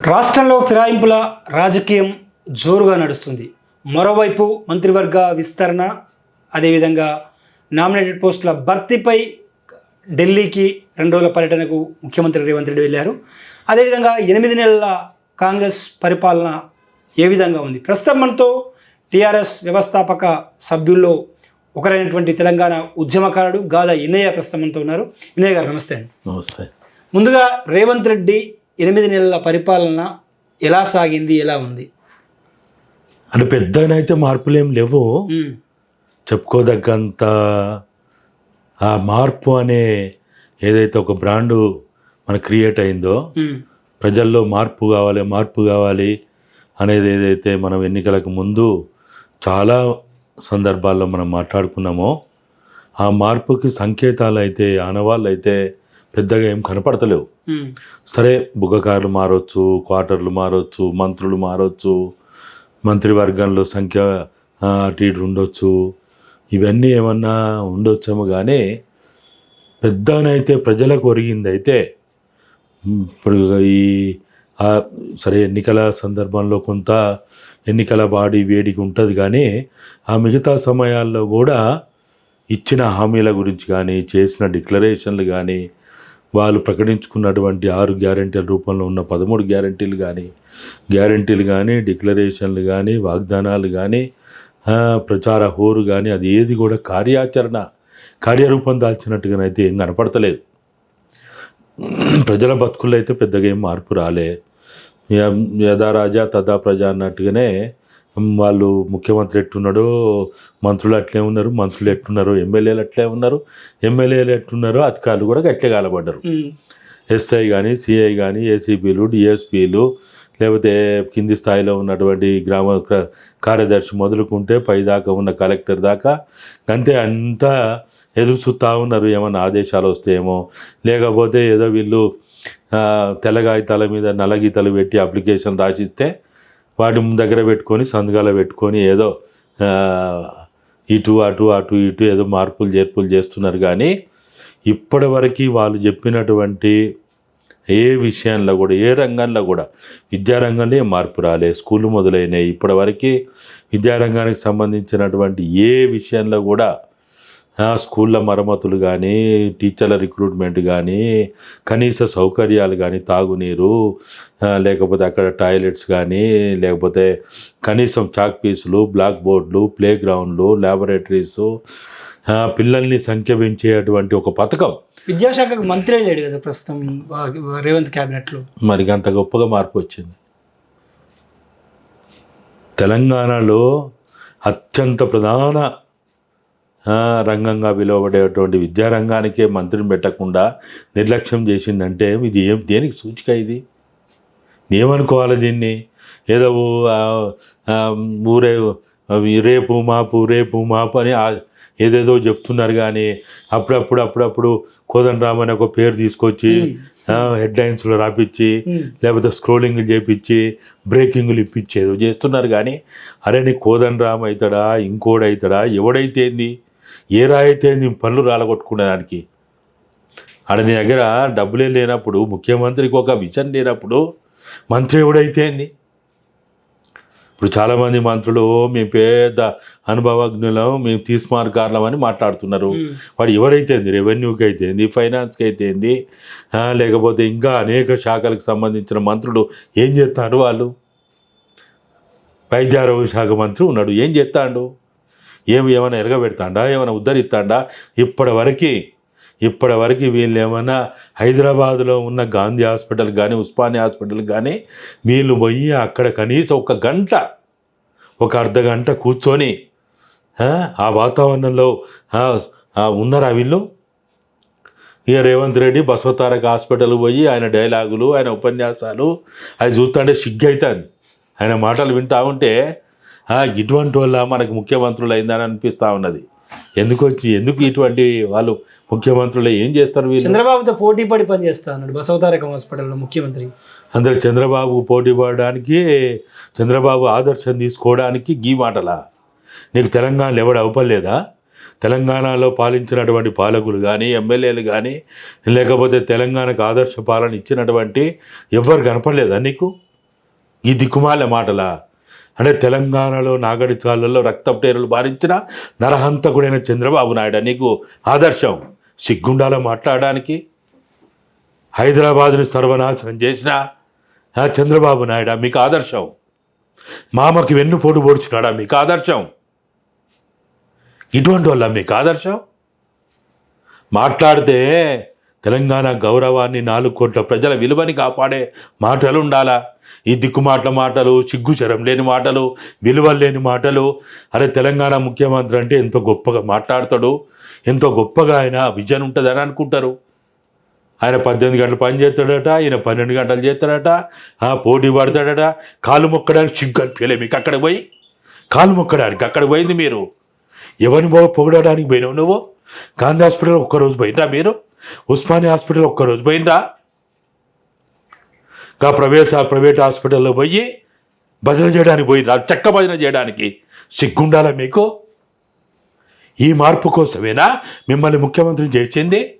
రాష్ట్రంలో ఫిరాయింపుల రాజకీయం జోరుగా నడుస్తుంది. మరోవైపు మంత్రివర్గ విస్తరణ అదేవిధంగా నామినేటెడ్ పోస్టుల భర్తీపై ఢిల్లీకి రెండు రోజుల పర్యటనకు ముఖ్యమంత్రి రేవంత్ రెడ్డి వెళ్ళారు. అదేవిధంగా ఎనిమిది నెలల కాంగ్రెస్ పరిపాలన ఏ విధంగా ఉంది? ప్రస్తుతం మనతో టీఆర్ఎస్ వ్యవస్థాపక సభ్యుల్లో ఒకరైనటువంటి తెలంగాణ ఉద్యమకారుడు గాదా ఇన్నయ్య ప్రస్తుతం మనతో ఉన్నారు. ఇన్నయ్య గారు నమస్తే అండి. నమస్తే. ముందుగా రేవంత్ రెడ్డి ఎనిమిది నెలల పరిపాలన ఎలా సాగింది ఎలా ఉంది? అంటే పెద్దగానైతే మార్పులు ఏం లేవు చెప్పుకోదగ్గంత ఆ మార్పు అనే ఏదైతే ఒక బ్రాండు మనకు క్రియేట్ అయిందో ప్రజల్లో మార్పు కావాలి మార్పు కావాలి అనేది ఏదైతే మనం ఎన్నికలకు ముందు చాలా సందర్భాల్లో మనం మాట్లాడుకున్నామో ఆ మార్పుకి సంకేతాలు అయితే ఆనవాళ్ళు అయితే పెద్దగా ఏం కనపడతలేవు. సరే బుగ్గకారులు మారొచ్చు క్వార్టర్లు మారొచ్చు మంత్రులు మారొచ్చు మంత్రివర్గంలో సంఖ్య అటు ఇటు ఉండొచ్చు. ఇవన్నీ ఏమన్నా ఉండొచ్చేమో కానీ పెద్దనైతే ప్రజలకు ఒరిగింది అయితే ఇప్పుడు ఈ సరే ఎన్నికల సందర్భంలో కొంత ఎన్నికల బాడీ వేడికి ఉంటుంది కానీ ఆ మిగతా సమయాల్లో కూడా ఇచ్చిన హామీల గురించి కానీ చేసిన డిక్లరేషన్లు కానీ వాళ్ళు ప్రకటించుకున్నటువంటి ఆరు గ్యారంటీల రూపంలో ఉన్న పదమూడు గ్యారంటీలు కానీ గ్యారంటీలు కానీ డిక్లరేషన్లు కానీ వాగ్దానాలు కానీ ప్రచార హోరు కానీ అది ఏది కూడా కార్యాచరణ కార్యరూపం దాల్చినట్టుగానైతే ఏం కనపడతలేదు. ప్రజల బతుకుల్లో అయితే పెద్దగా ఏం మార్పు రాలే. యథా రాజా తదా ప్రజ అన్నట్టుగానే వాళ్ళు ముఖ్యమంత్రి ఎట్టున్నాడో మంత్రులు అట్లే ఉన్నారు మంత్రులు ఎట్టున్నారో ఎమ్మెల్యేలు అట్లే ఉన్నారు ఎమ్మెల్యేలు ఎట్టున్నారో అధికారులు కూడా గట్లే కాలబడ్డారు ఎస్ఐ కానీ సిఐ కానీ ఏసీపీలు డిఎస్పీలు లేకపోతే కింది స్థాయిలో ఉన్నటువంటి గ్రామ కార్యదర్శి మొదలుకుంటే పైదాకా ఉన్న కలెక్టర్ దాకా అంతే అంతా ఎదురు చూస్తూ ఉన్నారు ఏమన్నా ఆదేశాలు వస్తాయేమో. లేకపోతే ఏదో వీళ్ళు ఆ, తెల్ల కాగితాల మీద నల్ల గీతలు పెట్టి అప్లికేషన్ రాసిస్తే వాటి దగ్గర పెట్టుకొని సందుగాలో పెట్టుకొని ఏదో ఇటు అటు అటు ఇటు ఏదో మార్పులు చేర్పులు చేస్తున్నారు. కానీ ఇప్పటివరకు వాళ్ళు చెప్పినటువంటి ఏ విషయంలో కూడా ఏ రంగంలో కూడా విద్యారంగంలో ఏం మార్పు రాలే. స్కూళ్ళు మొదలైనవి ఇప్పటివరకు విద్యారంగానికి సంబంధించినటువంటి ఏ విషయంలో కూడా స్కూళ్ళ మరమ్మతులు కానీ టీచర్ల రిక్రూట్మెంట్ కానీ కనీస సౌకర్యాలు కానీ తాగునీరు లేకపోతే అక్కడ టాయిలెట్స్ కానీ లేకపోతే కనీసం చాక్ పీసులు బ్లాక్ బోర్డులు ప్లే గ్రౌండ్లు ల్యాబొరేటరీస్ పిల్లల్ని సంఖ్య పెంచేటువంటి ఒక పథకం. విద్యాశాఖకు మంత్రి అయ్యాడు కదా ప్రస్తుతం రేవంత్ క్యాబినెట్లో. మరి అంత గొప్పగా మార్పు వచ్చింది. తెలంగాణలో అత్యంత ప్రధాన రంగంగా పిలువబడేటువంటి విద్యారంగానికే మంత్రిని పెట్టకుండా నిర్లక్ష్యం చేసిందంటే ఇది ఏం దేనికి సూచిక ఇది? ఏమనుకోవాలి దీన్ని? ఏదో ఊరే రేపు మాపు రేపు మాపు అని ఏదేదో చెప్తున్నారు కానీ అప్పుడప్పుడు అప్పుడప్పుడు కోదండరామ్ అనే ఒక పేరు తీసుకొచ్చి హెడ్లైన్స్లో రాపిచ్చి లేకపోతే స్క్రోలింగ్ చేపించి బ్రేకింగ్లు ఇప్పించేదో చేస్తున్నారు కానీ అరే నీ కోదన్ రామ్ అవుతాడా? ఇంకోడు అవుతాడా? ఎవడైతే ఏంది? ఏ రాయితే ఏంది పనులు రాలగొట్టుకునేదానికి? ఆడ నీ దగ్గర డబ్బులే లేనప్పుడు ముఖ్యమంత్రికి ఒక విజన్ లేనప్పుడు మంత్రి ఎవడైతే ఇప్పుడు చాలామంది మంత్రులు మేము పెద్ద అనుభవజ్ఞులం మేము తీసుమార్గారులం అని మాట్లాడుతున్నారు. వాడు ఎవరైతే రెవెన్యూకి అయితే ఏంది ఫైనాన్స్కి అయితే ఏంది ఆ, లేకపోతే ఇంకా అనేక శాఖలకు సంబంధించిన మంత్రులు ఏం చేస్తారు వాళ్ళు? వైద్య ఆరోగ్య శాఖ మంత్రి ఉన్నాడు ఏం చేస్తాడు? ఏమి ఏమైనా ఎరగబెడతాడా? ఏమైనా ఉద్ధరిస్తాడా? ఇప్పటి వరకు ఇప్పటి వరకు వీళ్ళు ఏమైనా హైదరాబాద్లో ఉన్న గాంధీ హాస్పిటల్ కానీ ఉస్మానియా హాస్పిటల్ కానీ వీళ్ళు పోయి అక్కడ కనీసం ఒక గంట ఒక అర్ధ గంట కూర్చొని ఆ, వాతావరణంలో ఉన్నారా వీళ్ళు? ఇక రేవంత్ రెడ్డి బసవతారక హాస్పిటల్ పోయి ఆయన డైలాగులు ఆయన ఉపన్యాసాలు అది చూస్తుంటే సిగ్గు అవుతుంది ఆయన మాటలు వింటా ఉంటే ఇటువంటి వల్ల మనకు ముఖ్యమంత్రులు అయిందని అనిపిస్తూ ఉన్నది. ఎందుకు వచ్చి ఎందుకు ఇటువంటి వాళ్ళు ముఖ్యమంత్రులు ఏం చేస్తారు వీళ్ళు? చంద్రబాబుతో పోటీ పడి పనిచేస్తా అన్నాడు బసవతారకం హాస్పిటల్లో ముఖ్యమంత్రి. అందరు చంద్రబాబు పోటీ పడడానికి చంద్రబాబు ఆదర్శం తీసుకోవడానికి గీ మాటలా? నీకు తెలంగాణలో ఎవడు అవపలేదా తెలంగాణలో పాలించినటువంటి పాలకులు కానీ ఎమ్మెల్యేలు కానీ లేకపోతే తెలంగాణకు ఆదర్శ పాలన ఇచ్చినటువంటి ఎవ్వరు కనపడలేదా నీకు? ఈ దిక్కుమాల మాటలా? అంటే తెలంగాణలో నాగరికాలలో రక్తపేరులు భారించిన నరహంతకుడైన చంద్రబాబు నాయుడు. నీకు ఆదర్శం. సిగ్గుండాలో మాట్లాడడానికి హైదరాబాద్ని సర్వనాశనం చేసిన చంద్రబాబు నాయుడు మీకు ఆదర్శం. మామకి వెన్నుపోటు పొడుచున్నాడా మీకు ఆదర్శం. ఇటువంటి వాళ్ళ మీకు ఆదర్శం. మాట్లాడితే తెలంగాణ గౌరవాన్ని నాలుగు కోట్ల ప్రజల విలువని కాపాడే మాటలు ఉండాలా? ఈ దిక్కుమాటల మాటలు సిగ్గుచరం లేని మాటలు విలువలు లేని మాటలు. అరే తెలంగాణ ముఖ్యమంత్రి అంటే ఎంతో గొప్పగా మాట్లాడతాడు? ఎంతో గొప్పగా ఆయన విజన్ ఉంటుందని అనుకుంటారు. ఆయన పద్దెనిమిది గంటలు పని చేస్తాడట ఈయన పన్నెండు గంటలు చేస్తాడట పోటీ పడతాడట. కాలు మొక్కడానికి సిగ్గు అనిపించలే మీకు అక్కడికి పోయి. కాలు మొక్కడానికి అక్కడికి పోయింది మీరు. ఎవరిని పొగడడానికి పోయినావు నువ్వు? గాంధీ హాస్పిటల్ ఒక్కరోజు పోయినా మీరు? ఉస్మానియా హాస్పిటల్ ఒక్కరోజు పోయిందా గా ప్రవేశ ప్రైవేట్ హాస్పిటల్లో పోయి భజన చేయడానికి పోయినరా చెక్క భజన చేయడానికి సిగ్గుండాలా మీకు? ఈ మార్పు కోసమేనా? మిమ్మల్ని ముఖ్యమంత్రి చేసింది?